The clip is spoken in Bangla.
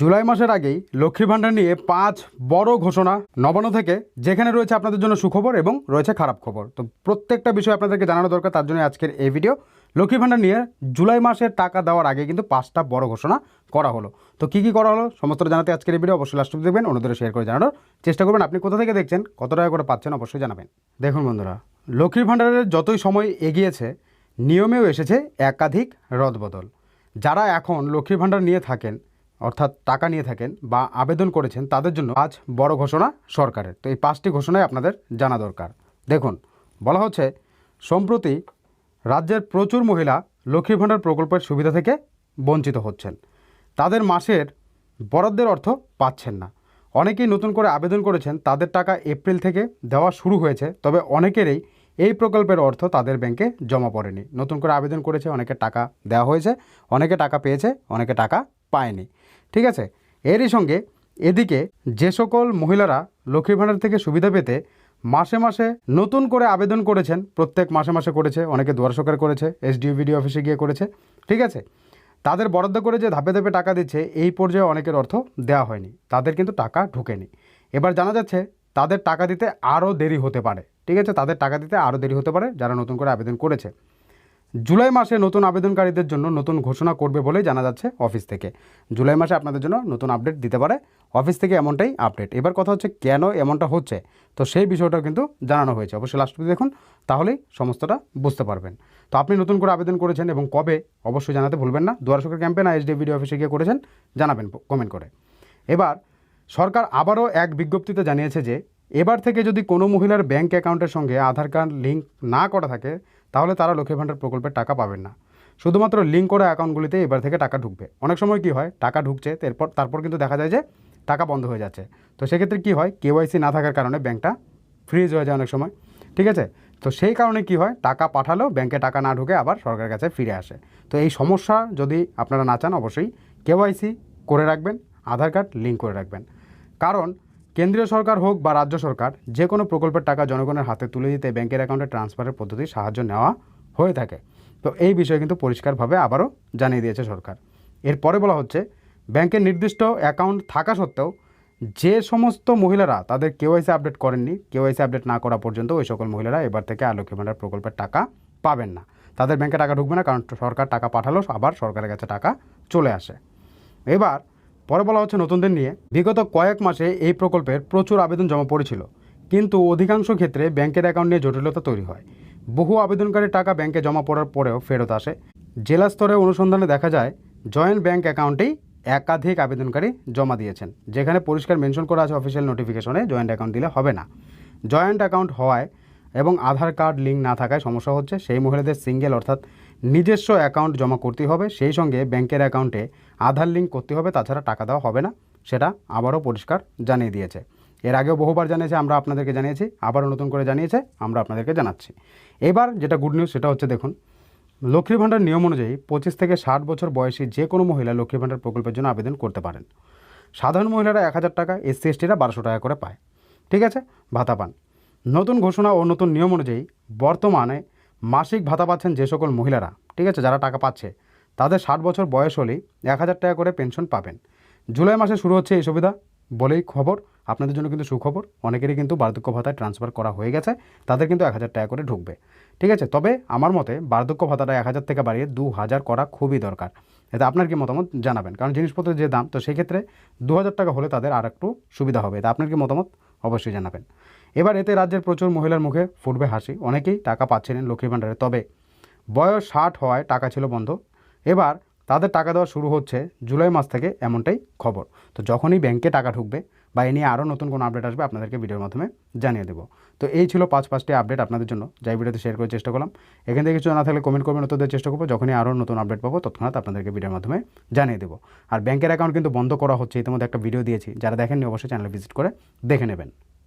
জুলাই মাসের আগেই লক্ষ্মী ভাণ্ডার নিয়ে পাঁচ বড় ঘোষণা নবান্ন থেকে, যেখানে রয়েছে আপনাদের জন্য সুখবর এবং রয়েছে খারাপ খবর। তো প্রত্যেকটা বিষয় আপনাদেরকে জানানো দরকার, তার জন্য আজকের এই ভিডিও লক্ষ্মী ভাণ্ডার নিয়ে জুলাই মাসের টাকা দেওয়ার আগে কিন্তু পাঁচটা বড় ঘোষণা করা হলো। তো কী কী করা হলো, সমস্ত জানাতে আজকের এই ভিডিও অবশ্যই লাস্ট দেখবেন, অন্যদের শেয়ার করে জানানোর চেষ্টা করবেন। আপনি কোথা থেকে দেখছেন, কত টাকা করে পাচ্ছেন অবশ্যই জানাবেন। দেখুন বন্ধুরা লক্ষ্মী ভাণ্ডারের যতই সময় এগিয়েছে, নিয়মেও এসেছে একাধিক রদবদল। যারা এখন লক্ষ্মী ভাণ্ডার নিয়ে থাকেন অর্থাৎ টাকা নিয়ে থাকেন বা আবেদন করেছেন তাদের জন্য আজ বড় ঘোষণা সরকারের। তো এই পাঁচটি ঘোষণায় আপনাদের জানা দরকার। দেখুন, বলা হচ্ছে, সম্প্রতি রাজ্যের প্রচুর মহিলা লক্ষ্মী ভাণ্ডার প্রকল্পের সুবিধা থেকে বঞ্চিত হচ্ছেন। তাদের মাসের বরাদ্দের অর্থ পাচ্ছেন না। অনেকেই নতুন করে আবেদন করেছেন, তাদের টাকা এপ্রিল থেকে দেওয়া শুরু হয়েছে, তবে অনেকেরই এই প্রকল্পের অর্থ তাদের ব্যাংকে জমা পড়েনি। নতুন করে আবেদন করেছে, অনেকে টাকা দেওয়া হয়েছে, অনেকে টাকা পেয়েছে, অনেকে টাকা পায়নি। ঠিক আছে? এরই সঙ্গে এদিকে যে সকল মহিলারা লক্ষ্মী ভাণ্ডার থেকে সুবিধা পেতে মাসে মাসে নতুন করে আবেদন করেছেন, প্রত্যেক মাসে মাসে করেছে, অনেকে দুয়ার সরকার করেছে, এসডিও ভিডিও অফিসে গিয়ে করেছে, ঠিক আছে? তাদের বরাদ্দ করে যে ধাপে ধাপে টাকা দিচ্ছে, এই পর্যায়ে অনেকের অর্থ দেওয়া হয়নি। তাদের কিন্তু টাকা ঢুকেনি। এবার জানা যাচ্ছে তাদের টাকা দিতে আরও দেরি হতে পারে, ঠিক আছে? তাদের টাকা দিতে আরও দেরি হতে পারে যারা নতুন করে আবেদন করেছে। জুলাই মাসে নতুন আবেদনকারীদের জন্য নতুন ঘোষণা করবে বলেই জানা যাচ্ছে অফিস থেকে। জুলাই মাসে আপনাদের জন্য নতুন আপডেট দিতে পারে। অফিস থেকে এমনটাই আপডেট। এবার কথা হচ্ছে কেন এমনটা হচ্ছে? তো সেই বিষয়টাও কিন্তু জানানো হয়েছে। অবশ্যই লাস্ট অবধি দেখুন, তাহলেই সমস্তটা বুঝতে পারবেন। তো আপনি নতুন করে আবেদন করেছেন এবং কবে, অবশ্যই জানাতে ভুলবেন না। দুয়ার ক্যাম্পেন আর এসডি ভিডিও অফিসে গিয়ে করেছেন, জানাবেন কমেন্ট করে। এবার, সরকার আবারও এক বিজ্ঞপ্তিতে জানিয়েছে যে, এবার থেকে যদি কোনো মহিলার ব্যাংক অ্যাকাউন্টের সঙ্গে আধার কার্ড লিঙ্ক না করা থাকে তাহলে তারা লক্ষ্মী ভাণ্ডার প্রকল্পের টাকা পাবেন না। শুধুমাত্র লিঙ্ক করা অ্যাকাউন্টগুলিতে এবার থেকে টাকা ঢুকবে। অনেক সময় কি হয়, টাকা ঢুকছে, এরপর, তারপর কিন্তু দেখা যায় যে টাকা বন্ধ হয়ে যাচ্ছে। তো সেক্ষেত্রে কী হয় কেওয়াইসি না থাকার কারণে ব্যাংকটা ফ্রিজ হয়ে যায় অনেক সময়। ঠিক আছে? তো সেই কারণে কি হয়, টাকা পাঠালেও ব্যাংকে টাকা না ঢুকে আবার সরকারের কাছে ফিরে আসে। তো এই সমস্যা যদি আপনারা না চান, অবশ্যই কেওয়াইসি করে রাখবেন, আধার কার্ড লিঙ্ক করে রাখবেন। কারণ কেন্দ্রীয় সরকার হোক বা রাজ্য সরকার, যে কোনো প্রকল্পের টাকা জনগণের হাতে তুলে দিতে ব্যাংকের অ্যাকাউন্টে ট্রান্সফারের পদ্ধতি সাহায্য নেওয়া হয়ে থাকে। তো এই বিষয়ে কিন্তু পরিষ্কারভাবে আবারও জানিয়ে দিয়েছে সরকার। এরপরে বলা হচ্ছে, ব্যাংকের নির্দিষ্ট অ্যাকাউন্ট থাকা সত্ত্বেও যে সমস্ত মহিলারা, তাদের কেওয়াইসি আপডেট করেননি, কেওয়াইসি আপডেট না করা পর্যন্ত ওই সকল মহিলারা এবার থেকে আলোকে ভাণ্ডার প্রকল্পের টাকা পাবেন না। তাদের ব্যাংকে টাকা ঢুকবে না, কারণ সরকার টাকা পাঠালেও আবার সরকারের কাছে টাকা চলে আসে। এবার পরে বলা হচ্ছে নতুনদের নিয়ে বিগত কয়েক মাসে এই প্রকল্পের প্রচুর আবেদন জমা পড়েছিল। কিন্তু অধিকাংশ ক্ষেত্রে ব্যাংকের অ্যাকাউন্ট নিয়ে জটিলতা তৈরি হয়। বহু আবেদনকারী টাকা ব্যাংকে জমা পড়ার পরেও ফেরত আসে। জেলা স্তরে অনুসন্ধানে দেখা যায়, জয়েন্ট ব্যাংক অ্যাকাউন্টেই একাধিক আবেদনকারী জমা দিয়েছেন, যেখানে পরিষ্কার মেনশন করা আছে অফিসিয়াল নোটিফিকেশনে জয়েন্ট অ্যাকাউন্ট দিলে হবে না। জয়েন্ট অ্যাকাউন্ট হওয়ায় এবং আধার কার্ড লিঙ্ক না থাকায় সমস্যা হচ্ছে। সেই মহিলাদের সিঙ্গেল অর্থাৎ নিজস্ব অ্যাকাউন্ট জমা করতে হবে। সেই সঙ্গে ব্যাংকের অ্যাকাউন্টে আধার লিঙ্ক করতে হবে, তাছাড়া টাকা দেওয়া হবে না। সেটা আবারও পরিষ্কার জানিয়ে দিয়েছে। এর আগেও বহুবার জানিয়েছে, আমরা আপনাদেরকে জানিয়েছি, আবারও নতুন করে জানিয়েছে, আমরা আপনাদেরকে জানাচ্ছি। এবার যেটা গুড নিউজ সেটা হচ্ছে দেখুন লক্ষ্মী ভাণ্ডার নিয়ম অনুযায়ী পঁচিশ থেকে ষাট বছর বয়সী যে কোনো মহিলা লক্ষ্মী ভাণ্ডার প্রকল্পের জন্য আবেদন করতে পারেন। সাধারণ মহিলারা এক হাজার টাকা, এসসি, এসটিরা বারোশো টাকা করে পায়। ঠিক আছে? ভাতা পান। নতুন ঘোষণা ও নতুন নিয়ম অনুযায়ী বর্তমানে মাসিক ভাতা পাচ্ছেন যে সকল মহিলারা, ঠিক আছে, যারা টাকা পাচ্ছে, তাদের ষাট বছর বয়স হলেই এক হাজার টাকা করে পেনশন পাবেন। জুলাই মাসে শুরু হচ্ছে এই সুবিধা, বলেই খবর। আপনাদের জন্য কিন্তু সুখবর, অনেকেরই কিন্তু বার্ধক্য ভাতায় ট্রান্সফার করা হয়ে গেছে, তাদের কিন্তু এক হাজার টাকা করে ঢুকবে। ঠিক আছে, তবে আমার মতে বার্ধক্য ভাতাটা এক হাজার থেকে বাড়িয়ে দু হাজার করা খুবই দরকার। এতে আপনার কি মতামত জানাবেন? কারণ জিনিসপত্রের যে দাম, তো সেক্ষেত্রে দু হাজার টাকা হলে তাদের আর একটু সুবিধা হবে, এতে আপনার কি মতামত? অবশ্যই জানাবেন। এবার এতে রাজ্যের প্রচুর মহিলার মুখে ফুটবে হাসি। অনেকেই টাকা পাচ্ছিলেন লক্ষ্মী ভাণ্ডারে। তবে বয়স ষাট হওয়ায় টাকা ছিল বন্ধ। এবার তাদের টাকা দেওয়া শুরু হচ্ছে জুলাই মাস থেকে এমনটাই খবর। তো যখনই ব্যাংকে টাকা ঢুকবে বা এ নিয়ে আরও নতুন কোনো আপডেট আসবে, আপনাদেরকে ভিডিওর মাধ্যমে জানিয়ে দেবো। তো এই ছিল পাঁচ পাঁচটি আপডেট আপনাদের জন্য। যাই ভিডিওতে শেয়ার করার চেষ্টা করলাম, এখান থেকে কিছু না থাকলে কমেন্ট করবেন দেওয়ার চেষ্টা করব। যখনই আরও নতুন আপডেট পাবো, তৎক্ষণাৎ আপনাদেরকে ভিডিওর মাধ্যমে জানিয়ে দেবো। আর ব্যাংকের অ্যাকাউন্ট কিন্তু বন্ধ করা হচ্ছে, ইতিমধ্যে একটা ভিডিও দিয়েছি। যারা দেখেননি, অবশ্যই চ্যানেলে ভিজিট করে দেখে নেবেন।